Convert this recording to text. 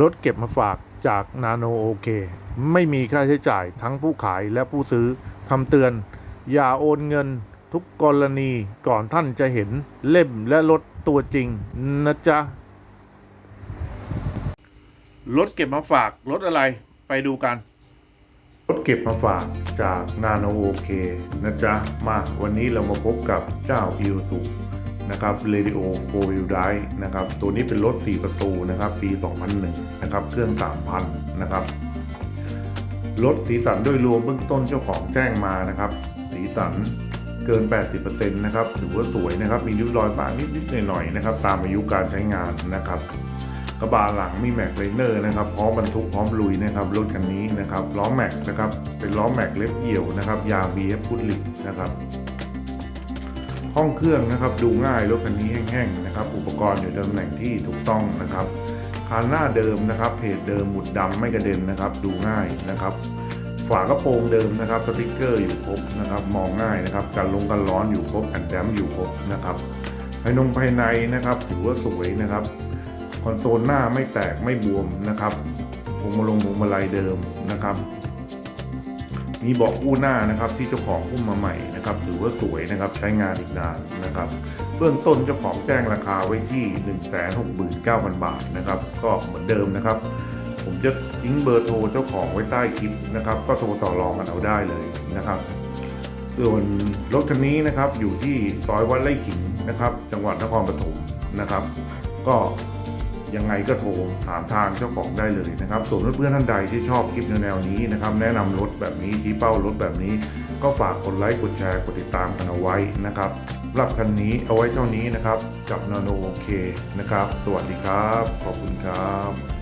รถเก็บมาฝากจากนาโนโอเค ไม่มีค่าใช้จ่ายทั้งผู้ขายและผู้ซื้อคำเตือน อย่าโอนเงินทุกกรณีก่อนท่านจะเห็นเล่มและรถตัวจริงนะจ๊ะ รถเก็บมาฝากรถอะไรไปดูกัน รถเก็บมาฝากจากนาโนโอเคนะจ๊ะ มาวันนี้เรามาพบกับเจ้าอิวสุ นะครับ Radio 4 Wheel Drive นะครับ ตัวนี้เป็นรถ 4 ประตูนะครับ ปี 2001 นะครับ เครื่อง 3,000 นะครับ รถสีสันโดยรวมเบื้องต้นเจ้าของแจ้งมานะครับ สีสันเกิน 80%นะครับ ถือว่าสวยนะครับ มีริ้วรอยปากนิดๆหน่อยๆนะครับ ตามอายุการใช้งานนะครับ กระบะหลังมีแม็กไลเนอร์นะครับ พร้อมบรรทุกพร้อมลุยนะครับ รถคันนี้นะครับ ล้อแม็กนะครับ เป็นล้อแม็กเล็บเหี่ยวนะครับ ยาง BF พุทลิกนะครับ ห้องเครื่องนะครับดูง่ายรถคันนี้แห้งๆนะครับอุปกรณ์อยู่ตำแหน่งที่ถูกต้องนะครับคานหน้าเดิมนะครับเพจเดิมหมุดดำไม่กระเด็นนะครับ ดูง่ายนะครับ ฝากระโปรงเดิมนะครับสติกเกอร์อยู่ครบนะครับ มองง่ายนะครับกันลงกันร้อนอยู่ครบแอนแดมอยู่ครบนะครับภายนงภายในนะครับถือว่าสวยนะครับคอนโซลหน้าไม่แตกไม่บวมนะครับพวงมาลงพวงมาลัยเดิมนะครับ มีเบาะคู่หน้านะครับที่เจ้าของพุ่มมาใหม่นะครับถือว่าสวยนะครับใช้งานอีกนานนะครับเบื้องต้นเจ้าของแจ้งราคาไว้ที่ 169,000 บาทนะครับก็เหมือนเดิมนะครับผมจะทิ้งเบอร์โทรเจ้าของไว้ใต้คลิปนะครับ ก็โทรต่อรองกันเอาได้เลยนะครับ ส่วนรถคันนี้นะครับอยู่ที่ซอยวัดไร่ขิงนะครับ จังหวัดนครปฐมนะครับ ก็ ยังไงก็โทรถามทางเจ้าของได้เลยนะครับ ส่วนเพื่อนท่านใดที่ชอบคลิปแนวนี้นะครับ แนะนำรถแบบนี้ที่เป้ารถแบบนี้ ก็ฝากกดไลค์กดแชร์กดติดตามกันเอาไว้นะครับสำหรับคันนี้เอาไว้เท่านี้นะครับ กับนาโนโอเคนะครับ สวัสดีครับ ขอบคุณครับ